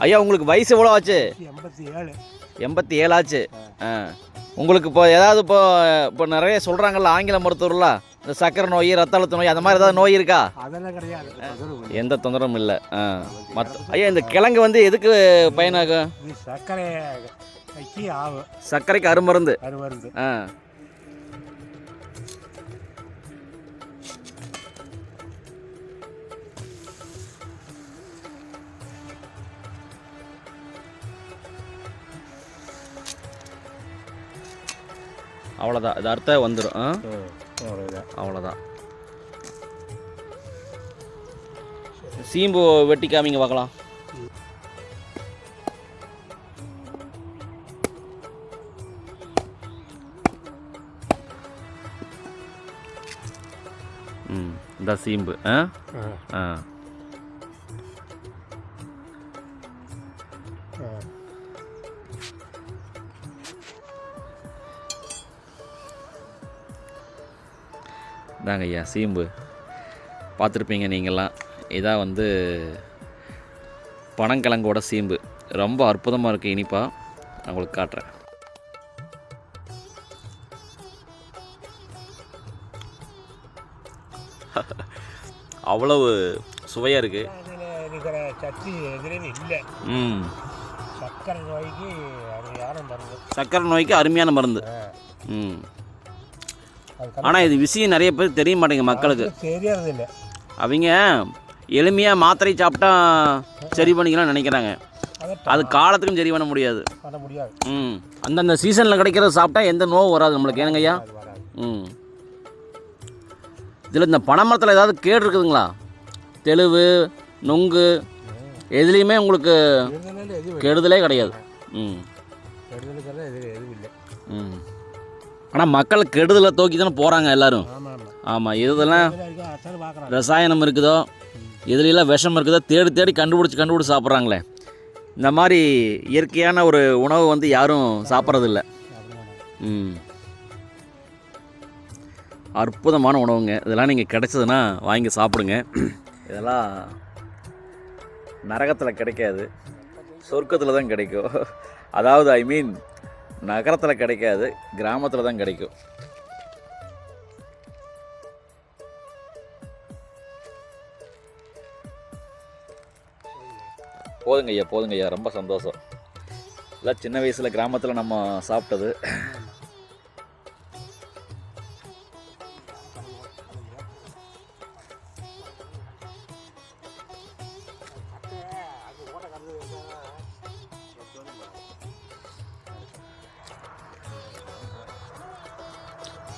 ஐயா உங்களுக்கு வயசு எவ்வளோ ஆச்சு? எண்பத்தி ஏழு எண்பத்தி ஏழாச்சு ஆ. உங்களுக்கு இப்போ ஏதாவது இப்போ இப்போ நிறைய சொல்கிறாங்கல்ல ஆங்கில மருத்துவர்ல இந்த சக்கரை நோய் ரத்த அழுத்த நோய் அந்த மாதிரி ஏதாவது நோய் இருக்கா? அதெல்லாம் கிடையாது. எந்த தொந்தரவும் இல்லை. ஆ. மற்ற ஐயா இந்த கிழங்கு வந்து எதுக்கு பயனாகும்? சர்க்கரை சர்க்கரைக்கு அருமருந்து. அது வருது ஆ. அவ்வளோதான் இது அர்த்தம் வந்துடும் ஆ? அவ்வளோதான் அவ்வளோதான் சீம்பு வெட்டி காமிங்க பார்க்கலாம். ம் இந்த சீம்பு. ஆ. ஆ. இதாங்க ஐயா சீம்பு. பார்த்துருப்பீங்க நீங்கள்லாம். இதான் வந்து பனங்கிழங்கோட சீம்பு. ரொம்ப அற்புதமாக இருக்குது இனிப்பா. நான் உங்களுக்கு காட்டுறேன். அவ்வளவு சுவையாக இருக்குது அதில் இருக்கிற சட்னி எதிரில் இல்லை. ம். சர்க்கரை நோய்க்கு அது யாரும் மருந்து. சக்கரை நோய்க்கு அருமையான மருந்து. ம். ஆனால் இது விஷயம் நிறைய பேர் தெரிய மாட்டேங்குது மக்களுக்கு. தெரியறது இல்லை அவங்க எளிமையாக மாத்திரை சாப்பிட்டா சரி பண்ணிக்கலாம் நினைக்கிறாங்க. அதை காலத்துக்கும் சரி பண்ண முடியாது. பண்ண முடியாது. ம். அந்தந்த சீசனில் கிடைக்கிறத சாப்பிட்டா எந்த நோவும் வராது நம்மளுக்கு. ஏனுங்க ஐயா? ம். இதில் இந்த பனைமரத்தில் ஏதாவது கேடு இருக்குதுங்களா? தெளிவு நொங்கு எதுலேயுமே உங்களுக்கு கெடுதலே கிடையாது. ம். எது எதுவும் இல்லை. ம். ஆனால் மக்கள் கெடுதலை தூக்கி தானே போகிறாங்க எல்லாரும் ஆமாம் இதெல்லாம் ரசாயனம் இருக்குதோ எதுலாம் விஷம் இருக்குதோ தேடி தேடி கண்டுபிடிச்சி கண்டுபிடிச்சி சாப்பிட்றாங்களே. இந்த மாதிரி இயற்கையான ஒரு உணவு வந்து யாரும் சாப்பிட்றதில்ல. ம். அற்புதமான உணவுங்க. இதெல்லாம் நீங்கள் கிடைச்சதுன்னா வாங்கி சாப்பிடுங்க. இதெல்லாம் நரகத்தில் கிடைக்காது. சொர்க்கத்தில் தான் கிடைக்கும். அதாவது ஐ மீன் நகரத்தில் கிடைக்காது கிராமத்தில் தான் கிடைக்கும். போதுங்க ஐயா போதுங்க ஐயா ரொம்ப சந்தோஷம். இல்லை சின்ன வயசில் கிராமத்தில் நம்ம சாப்பிட்டது.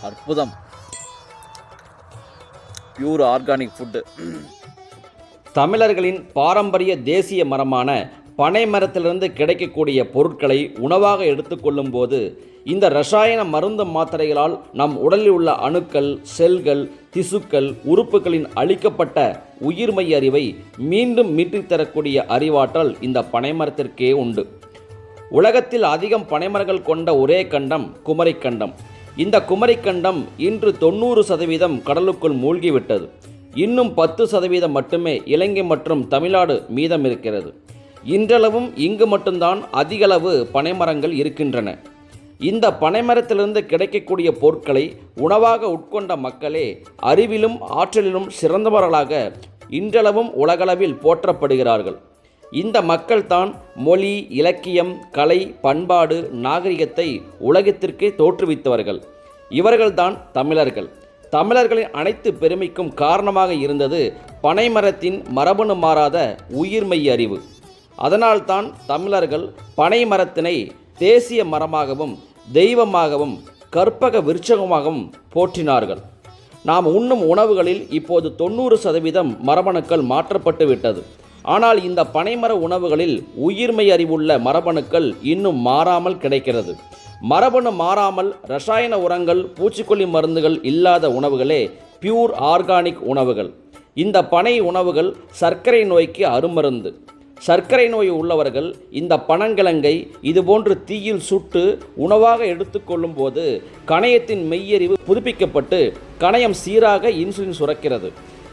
அற்புதம். பியூர் ஆர்கானிக் ஃபுட்டு தமிழர்களின் பாரம்பரிய தேசிய மரமான பனை மரத்திலிருந்து கிடைக்கக்கூடிய பொருட்களை உணவாக எடுத்துக்கொள்ளும் போது இந்த ரசாயன மருந்து மாத்திரைகளால் நம் உடலில் உள்ள அணுக்கள் செல்கள் திசுக்கள் உறுப்புகளின் அழிக்கப்பட்ட உயிர்மை அறிவை மீண்டும் மீட்டுத் தரக்கூடிய அறிவாற்றல் இந்த பனைமரத்திற்கே உண்டு. உலகத்தில் அதிகம் பனைமரங்கள் கொண்ட ஒரே கண்டம் குமரிக்கண்டம். இந்த குமரிக்கண்டம் இன்று தொண்ணூறு சதவீதம் கடலுக்குள் மூழ்கிவிட்டது. இன்னும் பத்து சதவீதம் மட்டுமே இலங்கை மற்றும் தமிழ்நாடு மீதம் இருக்கிறது. இன்றளவும் இங்கு மட்டும்தான் அதிகளவு பனைமரங்கள் இருக்கின்றன. இந்த பனைமரத்திலிருந்து கிடைக்கக்கூடிய பொருட்களை உணவாக உட்கொண்ட மக்களே அறிவிலும் ஆற்றலிலும் சிறந்தவர்களாக இன்றளவும் உலகளவில் போற்றப்படுகிறார்கள். இந்த மக்கள்தான் மொழி இலக்கியம் கலை பண்பாடு நாகரிகத்தை உலகத்திற்கே தோற்றுவித்தவர்கள். இவர்கள்தான் தமிழர்கள். தமிழர்களின் அனைத்து பெருமைக்கும் காரணமாக இருந்தது பனைமரத்தின் மரபணு மாறாத உயிர்மை அறிவு. அதனால்தான் தமிழர்கள் பனை மரத்தினை தேசிய மரமாகவும் தெய்வமாகவும் கற்பக விருட்சகமாகவும் போற்றினார்கள். நாம் உண்ணும் உணவுகளில் இப்போது தொண்ணூறு சதவீதம் மரபணுக்கள் மாற்றப்பட்டு விட்டது ஆனால் இந்த பனைமர உணவுகளில் உயிர்மை அறிவுள்ள மரபணுக்கள் இன்னும் மாறாமல் கிடைக்கிறது. மரபணு மாறாமல் ரசாயன உரங்கள் பூச்சிக்கொல்லி மருந்துகள் இல்லாத உணவுகளே பியூர் ஆர்கானிக் உணவுகள். இந்த பனை உணவுகள் சர்க்கரை நோய்க்கு அருமருந்து. சர்க்கரை நோய் உள்ளவர்கள் இந்த பனங்கிழங்கை இதுபோன்று தீயில் சுட்டு உணவாக எடுத்துக்கொள்ளும் போது கணையத்தின் மெய்யறிவு புதுப்பிக்கப்பட்டு கணையம் சீராக இன்சுலின் சுரக்கிறது.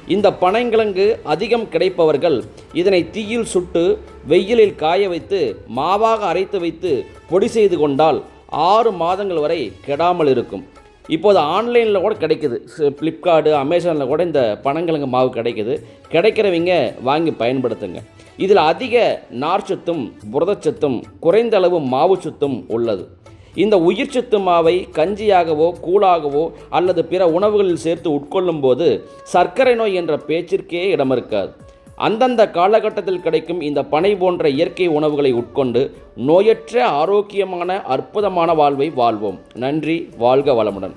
இந்த பனைங்கிழங்கு அதிகம் கிடைப்பவர்கள் இதனை தீயில் சுட்டு வெயிலில் காய வைத்து மாவாக அரைத்து வைத்து பொடி செய்து கொண்டால் ஆறு மாதங்கள் வரை கெடாமல் இருக்கும். இப்போது ஆன்லைனில் கூட கிடைக்குது. ஃப்ளிப்கார்டு அமேசானில் கூட இந்த பனங்கிழங்கு மாவு கிடைக்குது. கிடைக்கிறவங்க வாங்கி பயன்படுத்துங்க. இதில் அதிக நார்ச்சத்தும் புரதச்சத்தும் குறைந்த அளவு மாவு சத்தும் உள்ளது. இந்த உயிர்ச்சத்து மாவை கஞ்சியாகவோ கூழாகவோ அல்லது பிற உணவுகளில் சேர்த்து உட்கொள்ளும் போது சர்க்கரை நோய் என்ற பேச்சிற்கே இடம் இருக்காது அந்தந்த காலகட்டத்தில் கிடைக்கும் இந்த பனை போன்ற இயற்கை உணவுகளை உட்கொண்டு நோயற்ற ஆரோக்கியமான அற்புதமான வாழ்வை வாழ்வோம். நன்றி வாழ்க வளமுடன்.